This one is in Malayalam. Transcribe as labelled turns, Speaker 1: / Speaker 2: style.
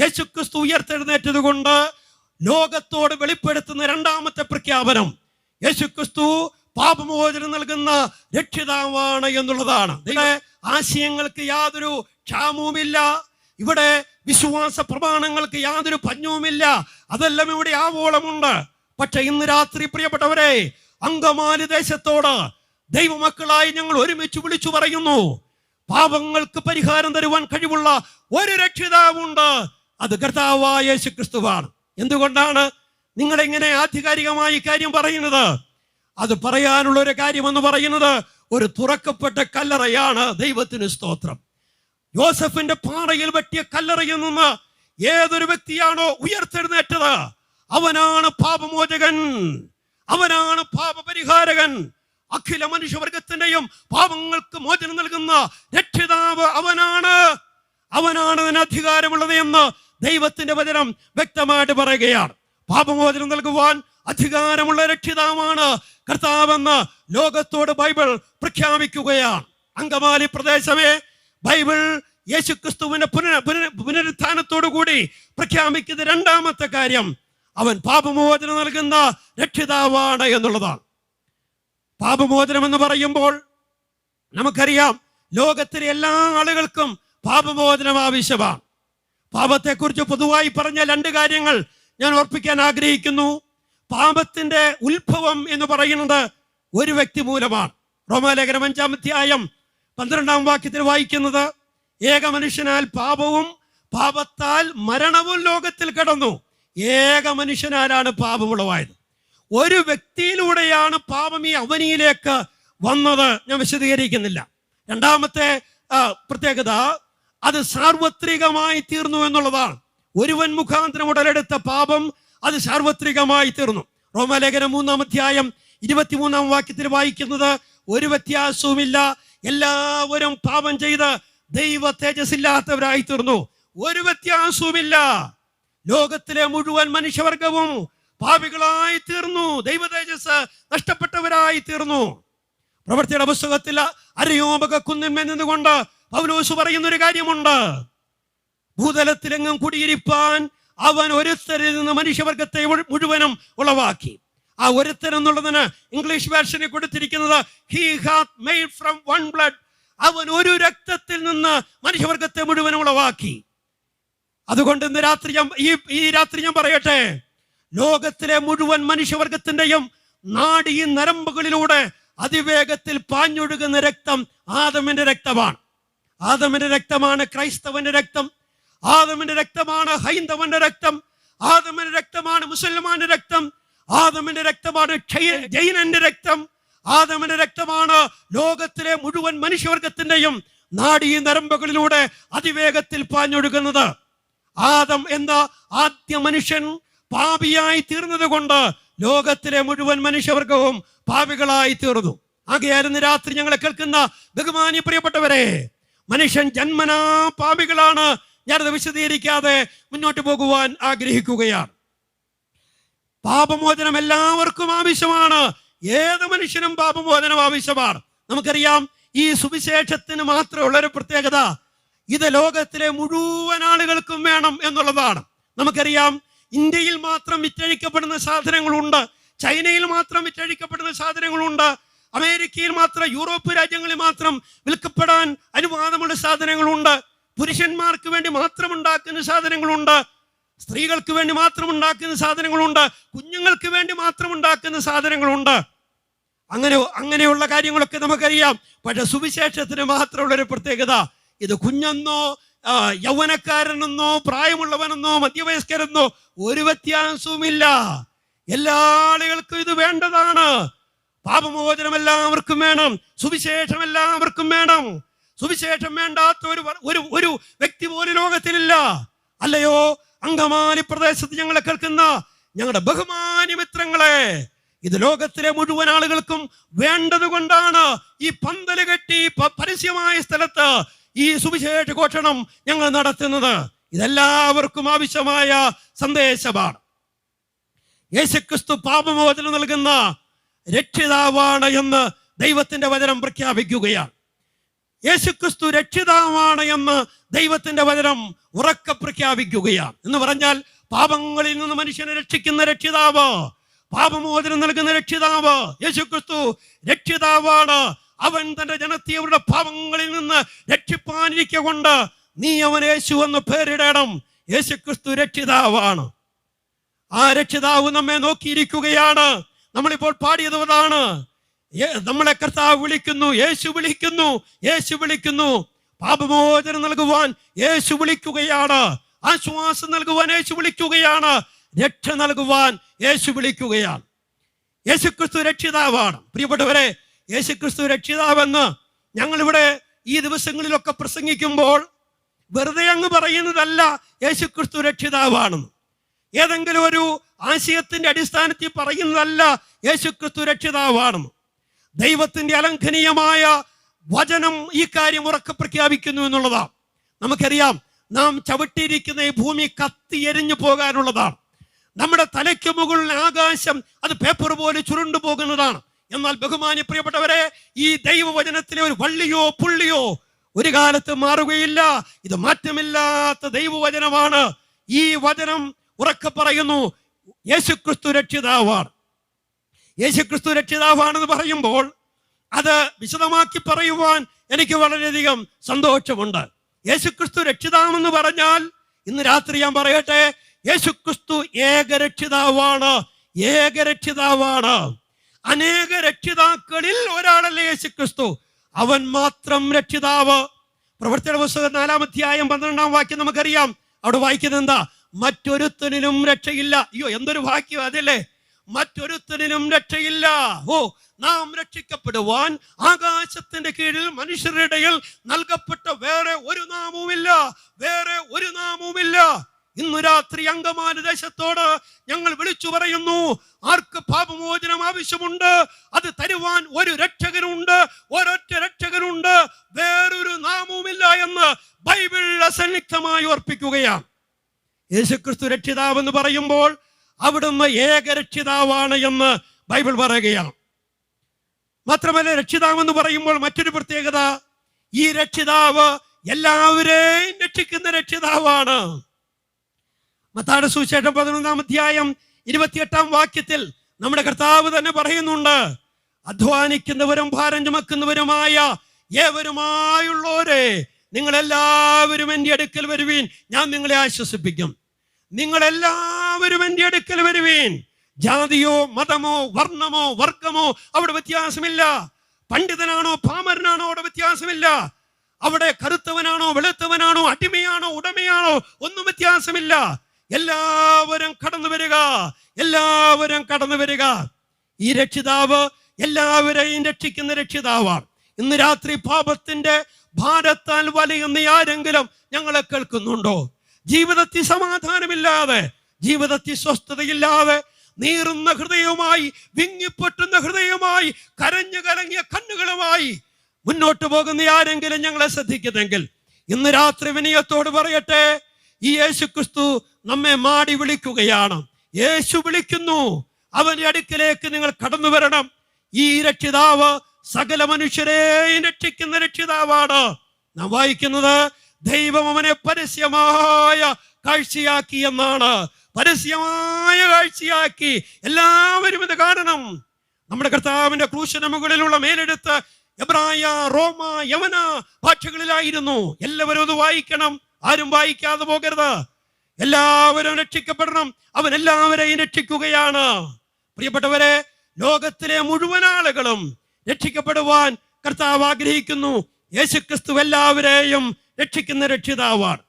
Speaker 1: യേശുക്രിസ്തു ഉയർത്തെഴുന്നേറ്റത് കൊണ്ട് ലോകത്തോട് വെളിപ്പെടുത്തുന്ന രണ്ടാമത്തെ പ്രഖ്യാപനം യേശുക്രിസ്തു പാപമോചനം നൽകുന്ന രക്ഷിതാവാണ് എന്നുള്ളതാണ്. ആശയങ്ങൾക്ക് യാതൊരു ക്ഷാമവുമില്ല. ഇവിടെ വിശ്വാസ പ്രമാണങ്ങൾക്ക് യാതൊരു പഞ്ഞവുമില്ല. അതെല്ലാം ഇവിടെ ആവോളമുണ്ട്. പക്ഷെ ഇന്ന് രാത്രി പ്രിയപ്പെട്ടവരെ അങ്കമാലി ദേശത്തോട് ദൈവമക്കളായി ഞങ്ങൾ ഒരുമിച്ച് വിളിച്ചു പറയുന്നു. പാപങ്ങൾക്ക് പരിഹാരം തരുവാൻ കഴിവുള്ള ഒരു രക്ഷിതാവുണ്ട്. അത് കർത്താവായ യേശു ക്രിസ്തുവാണ് എന്തുകൊണ്ടാണ് നിങ്ങൾ എങ്ങനെ ആധികാരികമായി കാര്യം പറയുന്നത്? അത് പറയാനുള്ള ഒരു കാര്യം എന്ന് പറയുന്നത് ഒരു തുറക്കപ്പെട്ട കല്ലറയാണ് ദൈവത്തിന് സ്തോത്രം. യോസഫിന്റെ പാറയിൽ പറ്റിയ കല്ലറയിൽ നിന്ന് ഏതൊരു വ്യക്തിയാണോ ഉയർത്തെഴുന്നേറ്റത്? അവനാണ് പാപമോചകൻ. അവനാണ് പാപപരിഹാരകൻ. അഖില മനുഷ്യവർഗത്തിന്റെയും പാപങ്ങൾക്ക് മോചനം നൽകുന്ന രക്ഷിതാവ് അവനാണ്. അവനാണ് അതിന് അധികാരമുള്ളത് എന്ന് ദൈവത്തിന്റെ വചനം വ്യക്തമായിട്ട് പറയുകയാണ്. പാപമോചനം നൽകുവാൻ അധികാരമുള്ള രക്ഷിതാവാണ് കർത്താവെന്ന് ലോകത്തോട് ബൈബിൾ പ്രഖ്യാപിക്കുകയാണ്. അങ്കമാലി പ്രദേശമേ ബൈബിൾ യേശുക്രിസ്തുവിന്റെ പുനര പുനര പുനരുത്ഥാനത്തോടു കൂടി പ്രഖ്യാപിക്കുന്ന രണ്ടാമത്തെ കാര്യം അവൻ പാപമോചനം നൽകുന്ന രക്ഷിതാവാണ് എന്നുള്ളതാണ്. പാപമോചനം എന്ന് പറയുമ്പോൾ നമുക്കറിയാം ലോകത്തിലെ എല്ലാ ആളുകൾക്കും പാപമോചനം ആവശ്യമാണ് പാപത്തെക്കുറിച്ച് പൊതുവായി പറഞ്ഞ രണ്ട് കാര്യങ്ങൾ ഞാൻ ഓർപ്പിക്കാൻ ആഗ്രഹിക്കുന്നു. പാപത്തിന്റെ ഉത്ഭവം എന്ന് പറയുന്നത് ഒരു വ്യക്തി മൂലമാണ്. റോമാലേഖനം അഞ്ചാം അധ്യായം പന്ത്രണ്ടാം വാക്യത്തിൽ വായിക്കുന്നത് ഏക മനുഷ്യനാൽ പാപവും പാപത്താൽ മരണവും ലോകത്തിൽ കടന്നു. ഏക മനുഷ്യനാലാണ് പാപമുളവായത്. ഒരു വ്യക്തിയിലൂടെയാണ് പാപം ഈ അവനിയിലേക്ക് വന്നത്. ഞാൻ വിശദീകരിക്കുന്നില്ല. രണ്ടാമത്തെ പ്രത്യേകത അത് സാർവത്രികമായി തീർന്നു എന്നുള്ളതാണ്. ഒരുവൻ മുഖാന്തരം ഉടലെടുത്ത പാപം അത് സാർവത്രികമായി തീർന്നു. റോമലേഖനം മൂന്നാം അധ്യായം ഇരുപത്തിമൂന്നാം വാക്യത്തിൽ വായിക്കുന്നത് ഒരു വ്യത്യാസവുമില്ല. എല്ലാവരും പാപം ചെയ്ത് ദൈവ തേജസ്സില്ലാത്തവരായി തീർന്നു. ഒരു വ്യത്യാസവുമില്ല. ലോകത്തിലെ മുഴുവൻ മനുഷ്യവർഗവും പാപികളായി തീർന്നു. ദൈവ തേജസ് നഷ്ടപ്പെട്ടവരായി തീർന്നു. പ്രവർത്തിയുടെ പുസ്തകത്തിൽ അരയോപക കുന്നിന്മേൽ നിന്നുകൊണ്ട് പൗലോസ് പറയുന്ന ഒരു കാര്യമുണ്ട്. ഭൂതലത്തിലെങ്ങും കുടിയിരിപ്പാൻ അവൻ ഒരുത്തരിൽ നിന്ന് മനുഷ്യവർഗത്തെ മുഴുവനും ഉളവാക്കി. ആ ഒരുത്തൻ എന്നുള്ളതിന് ഇംഗ്ലീഷ് വേർഷനിൽ കൊടുത്തിരിക്കുന്നത് he hath made from one blood അവൻ ഒരു രക്തത്തിൽ നിന്ന് മനുഷ്യവർഗത്തെ മുഴുവനും ഉളവാക്കി. അതുകൊണ്ട് ഇന്ന് രാത്രി ഞാൻ ഈ ഈ രാത്രി ഞാൻ പറയട്ടെ. ലോകത്തിലെ മുഴുവൻ മനുഷ്യവർഗത്തിന്റെയും നാഡീ നരമ്പുകളിലൂടെ അതിവേഗത്തിൽ പാഞ്ഞൊഴുകുന്ന രക്തം ആദമിന്റെ രക്തമാണ്. ആദമിന്റെ രക്തമാണ് ക്രൈസ്തവന്റെ രക്തം ആദമിന്റെ രക്തമാണ് ഹൈന്ദവന്റെ രക്തം ആദമിന്റെ രക്തമാണ് മുസൽമാന്റെ രക്തം ആദമിന്റെ രക്തമാണ് ജൈനന്റെ രക്തം ആദമിന്റെ രക്തമാണ് ലോകത്തിലെ മുഴുവൻ മനുഷ്യവർഗത്തിന്റെയും നാടീ നരമ്പുകളിലൂടെ അതിവേഗത്തിൽ പാഞ്ഞൊഴുകുന്നത്. ആദം എന്ന ആദ്യ മനുഷ്യൻ പാപിയായി തീർന്നത് കൊണ്ട് ലോകത്തിലെ മുഴുവൻ മനുഷ്യവർഗവും പാപികളായി തീർന്നു. ആകെയായിരുന്നു രാത്രി ഞങ്ങളെ കേൾക്കുന്ന ബഹുമാനി പ്രിയപ്പെട്ടവരെ മനുഷ്യൻ ജന്മനാ പാപികളാണ്. ഞാനത് വിശദീകരിക്കാതെ മുന്നോട്ട് പോകുവാൻ ആഗ്രഹിക്കുകയാണ്. പാപമോചനം എല്ലാവർക്കും ആവശ്യമാണ്. ഏത് മനുഷ്യനും പാപമോചനം ആവശ്യമാണ്. നമുക്കറിയാം ഈ സുവിശേഷത്തിന് മാത്രമുള്ള ഒരു പ്രത്യേകത ഇത് ലോകത്തിലെ മുഴുവൻ ആളുകൾക്കും വേണം എന്നുള്ളതാണ്. നമുക്കറിയാം ഇന്ത്യയിൽ മാത്രം വിറ്റഴിക്കപ്പെടുന്ന സാധനങ്ങളുണ്ട് ചൈനയിൽ മാത്രം വിറ്റഴിക്കപ്പെടുന്ന സാധനങ്ങളുണ്ട് അമേരിക്കയിൽ മാത്രം യൂറോപ്പ് രാജ്യങ്ങളിൽ മാത്രം വിൽക്കപ്പെടാൻ അനുവാദമുള്ള സാധനങ്ങളുണ്ട്. പുരുഷന്മാർക്ക് വേണ്ടി മാത്രം ഉണ്ടാക്കുന്ന സാധനങ്ങളുണ്ട്. സ്ത്രീകൾക്ക് വേണ്ടി മാത്രം ഉണ്ടാക്കുന്ന സാധനങ്ങളുണ്ട്. കുഞ്ഞുങ്ങൾക്ക് വേണ്ടി മാത്രം ഉണ്ടാക്കുന്ന സാധനങ്ങളുണ്ട്. അങ്ങനെ അങ്ങനെയുള്ള കാര്യങ്ങളൊക്കെ നമുക്കറിയാം. പക്ഷെ സുവിശേഷത്തിന് മാത്രമുള്ള ഒരു പ്രത്യേകത ഇത് കുഞ്ഞെന്നോ യൗവനക്കാരനെന്നോ പ്രായമുള്ളവനെന്നോ മധ്യവയസ്കരെന്നോ ഒരു വ്യത്യാസവുമില്ല. എല്ലാ ആളുകൾക്കും ഇത് വേണ്ടതാണ്. പാപമോചനം എല്ലാവർക്കും വേണം. സുവിശേഷം എല്ലാവർക്കും വേണം. സുവിശേഷം വേണ്ടാത്ത ഒരു ഒരു ഒരു വ്യക്തി പോലും ലോകത്തിലില്ല. അല്ലയോ? അങ്കമാലി പ്രദേശത്ത് ഞങ്ങളെ കേൾക്കുന്ന ഞങ്ങളുടെ ബഹുമാന്യ മിത്രങ്ങളെ ഇത് ലോകത്തിലെ മുഴുവൻ ആളുകൾക്കും വേണ്ടത് കൊണ്ടാണ് ഈ പന്തൽ കെട്ടി പരസ്യമായ സ്ഥലത്ത് ഈ സുവിശേഷ ഘോഷണം ഞങ്ങൾ നടത്തുന്നത്. ഇതെല്ലാവർക്കും ആവശ്യമായ സന്ദേശമാണ്. യേശുക്രിസ്തു പാപമോചനം നൽകുന്ന രക്ഷിതാവാണ് എന്ന് ദൈവത്തിന്റെ വചനം പ്രഖ്യാപിക്കുകയാണ്. യേശുക്രിസ്തു രക്ഷിതാവാണ് എന്ന് ദൈവത്തിന്റെ വചനം ഉറക്ക പ്രഖ്യാപിക്കുകയാണ്. എന്ന് പറഞ്ഞാൽ പാപങ്ങളിൽ നിന്ന് മനുഷ്യനെ രക്ഷിക്കുന്ന രക്ഷിതാവ് പാപമോചനം നൽകുന്ന രക്ഷിതാവ് യേശുക്രിസ്തു രക്ഷിതാവാണ്. അവൻ തന്റെ ജനത്തെ അവരുടെ പാപങ്ങളിൽ നിന്ന് രക്ഷിപ്പാനിരിക്കൊണ്ട് നീ അവൻ യേശു എന്ന് പേരിടണം. യേശുക്രിസ്തു രക്ഷിതാവാണ്. ആ രക്ഷിതാവ് നമ്മെ നോക്കിയിരിക്കുകയാണ്. നമ്മളിപ്പോൾ പാടിയത് അതാണ് നമ്മളെ കർത്താവ് വിളിക്കുന്നു യേശു വിളിക്കുന്നു യേശു വിളിക്കുന്നു. പാപമോചനം നൽകുവാൻ യേശു വിളിക്കുകയാണ്. ആശ്വാസം നൽകുവാൻ യേശു വിളിക്കുകയാണ്. രക്ഷ നൽകുവാൻ യേശു വിളിക്കുകയാണ്. യേശുക്രിസ്തു രക്ഷിതാവാണ്. പ്രിയപ്പെട്ടവരെ യേശുക്രിസ്തു രക്ഷിതാവെന്ന് ഞങ്ങളിവിടെ ഈ ദിവസങ്ങളിലൊക്കെ പ്രസംഗിക്കുമ്പോൾ വെറുതെ അങ്ങ് പറയുന്നതല്ല യേശുക്രിസ്തു രക്ഷിതാവാണെന്ന്. ഏതെങ്കിലും ഒരു ആശയത്തിന്റെ അടിസ്ഥാനത്തിൽ പറയുന്നതല്ല യേശുക്രിസ്തു രക്ഷിതാവാണെന്ന്. ദൈവത്തിന്റെ അലംഘനീയമായ വചനം ഈ കാര്യം ഉറക്കെ പ്രഖ്യാപിക്കുന്നു എന്നുള്ളതാണ്. നമുക്കറിയാം നാം ചവിട്ടിയിരിക്കുന്ന ഈ ഭൂമി കത്തി എരിഞ്ഞു പോകാനുള്ളതാണ്. നമ്മുടെ തലയ്ക്ക് മുകളിൽ ആകാശം അത് പേപ്പർ പോലെ ചുരുണ്ടു പോകുന്നതാണ്. എന്നാൽ ബഹുമാനി പ്രിയപ്പെട്ടവരെ ഈ ദൈവവചനത്തിലെ ഒരു വള്ളിയോ പുള്ളിയോ ഒരു കാലത്ത് മാറുകയില്ല. ഇത് മാറ്റമില്ലാത്ത ദൈവവചനമാണ്. ഈ വചനം ഉറക്കെ പറയുന്നു യേശുക്രിസ്തു രക്ഷിതാവാണ്. യേശുക്രിസ്തു രക്ഷിതാവാണെന്ന് പറയുമ്പോൾ അത് വിശദമാക്കി പറയുവാൻ എനിക്ക് വളരെയധികം സന്തോഷമുണ്ട്. യേശുക്രിസ്തു രക്ഷിതാവെന്ന് പറഞ്ഞാൽ ഇന്ന് രാത്രി ഞാൻ പറയട്ടെ യേശുക്രിസ്തു ഏകരക്ഷിതാവാണ് ഏകരക്ഷിതാവാണ് അനേക രക്ഷിതാക്കളിൽ ഒരാളല്ലേ യേശുക്രിസ്തു. അവൻ മാത്രം രക്ഷിതാവ്. പ്രവർത്തന പുസ്തകം നാലാമധ്യായം പന്ത്രണ്ടാം വാക്യം നമുക്കറിയാം. അവിടെ വായിക്കുന്നത് എന്താ? മറ്റൊരുത്തനിലും രക്ഷയില്ല. അയ്യോ എന്തൊരു വാക്യം അതല്ലേ? മറ്റൊരുത്തനിലും രക്ഷയില്ല. ഓ നാം രക്ഷിക്കപ്പെടുവാൻ ആകാശത്തിന്റെ കീഴിൽ മനുഷ്യരുടെ ഇടയിൽ നൽകപ്പെട്ട വേറെ ഒരു നാമവുമില്ല വേറെ ഒരു നാമവുമില്ല ഇന്നു രാത്രി അങ്കമാന ദേശത്തോട് ഞങ്ങൾ വിളിച്ചു പറയുന്നു ആർക്ക് പാപമോചനം ആവശ്യമുണ്ട്? അത് തരുവാൻ ഒരു രക്ഷകനുണ്ട്. ഒരൊറ്റ രക്ഷകനുണ്ട്. വേറൊരു നാമവുമില്ല എന്ന് ബൈബിൾ അസന്നിഗ്ധമായി ഓർപ്പിക്കുകയാണ്. യേശുക്രിസ്തു രക്ഷിതാവെന്ന് പറയുമ്പോൾ അവിടുന്ന് ഏക രക്ഷിതാവാണ് എന്ന് ബൈബിൾ പറയുകയാണ്. മാത്രമല്ല രക്ഷിതാവെന്ന് പറയുമ്പോൾ മറ്റൊരു പ്രത്യേകത ഈ രക്ഷിതാവ് എല്ലാവരെയും രക്ഷിക്കുന്ന രക്ഷിതാവാണ്. മത്താട് സുവിശേഷം പതിനൊന്നാം അധ്യായം ഇരുപത്തിയെട്ടാം വാക്യത്തിൽ നമ്മുടെ കർത്താവ് തന്നെ പറയുന്നുണ്ട് അധ്വാനിക്കുന്നവരും ഭാരം ചുമക്കുന്നവരുമായ ഏവരുമായുള്ളവരെ നിങ്ങൾ എല്ലാവരും എന്റെ അടുക്കൽ വരുവീൻ ഞാൻ നിങ്ങളെ ആശ്വസിപ്പിക്കും. നിങ്ങൾ എല്ലാവരും എന്റെ അടുക്കൽ വരുവേൻ. ജാതിയോ മതമോ വർണമോ വർഗമോ അവിടെ വ്യത്യാസമില്ല. പണ്ഡിതനാണോ പാമരനാണോ അവിടെ വ്യത്യാസമില്ല. അവിടെ കറുത്തവനാണോ വെളുത്തവനാണോ അടിമയാണോ ഉടമയാണോ ഒന്നും വ്യത്യാസമില്ല. എല്ലാവരും കടന്നു വരിക. എല്ലാവരും കടന്നു വരിക. ഈ രക്ഷിതാവ് എല്ലാവരെയും രക്ഷിക്കുന്ന രക്ഷിതാവാണ്. ഇന്ന് രാത്രി പാപത്തിന്റെ ഭാരത്താൽ വലയുന്ന ആരെങ്കിലും ഞങ്ങളെ കേൾക്കുന്നുണ്ടോ? ജീവിതത്തിൽ സമാധാനമില്ലാതെ ജീവിതത്തിൽ സ്വസ്ഥതയില്ലാതെ നീറുന്ന ഹൃദയവുമായി വിങ്ങിപ്പൊട്ടുന്ന ഹൃദയവുമായി കരഞ്ഞു കലങ്ങിയ കണ്ണുകളുമായി മുന്നോട്ട് പോകുന്ന ആരെങ്കിലും ഞങ്ങളെ ശ്രദ്ധിക്കുന്നെങ്കിൽ ഇന്ന് രാത്രി വിനയത്തോട് പറയട്ടെ ഈ യേശു ക്രിസ്തു നമ്മെ മാടി വിളിക്കുകയാണ്. യേശു വിളിക്കുന്നു. അവന്റെ അടുക്കിലേക്ക് നിങ്ങൾ കടന്നു വരണം. ഈ രക്ഷിതാവ് സകല മനുഷ്യരെയും രക്ഷിക്കുന്ന രക്ഷിതാവാണ്. നാം വായിക്കുന്നത് ദൈവം അവനെ പരസ്യമായ കാഴ്ചയാക്കി എന്നാണ്. പരസ്യമായ കാഴ്ചയാക്കി. എല്ലാവരും ഇത് കാണണം. നമ്മുടെ കർത്താവിന്റെ ക്രൂശന മുകളിലുള്ള മേലെടുത്ത് എബ്രായ റോമ യവന ഭാഷകളിലായിരുന്നു. എല്ലാവരും അത് വായിക്കണം. ആരും വായിക്കാതെ പോകരുത്. എല്ലാവരും രക്ഷിക്കപ്പെടണം. അവൻ എല്ലാവരെയും രക്ഷിക്കുകയാണ്. പ്രിയപ്പെട്ടവരെ ലോകത്തിലെ മുഴുവൻ ആളുകളും രക്ഷിക്കപ്പെടുവാൻ കർത്താവ് ആഗ്രഹിക്കുന്നു. യേശുക്രിസ്തു എല്ലാവരെയും രക്ഷിക്കുന്ന രക്ഷിതാവാണ്.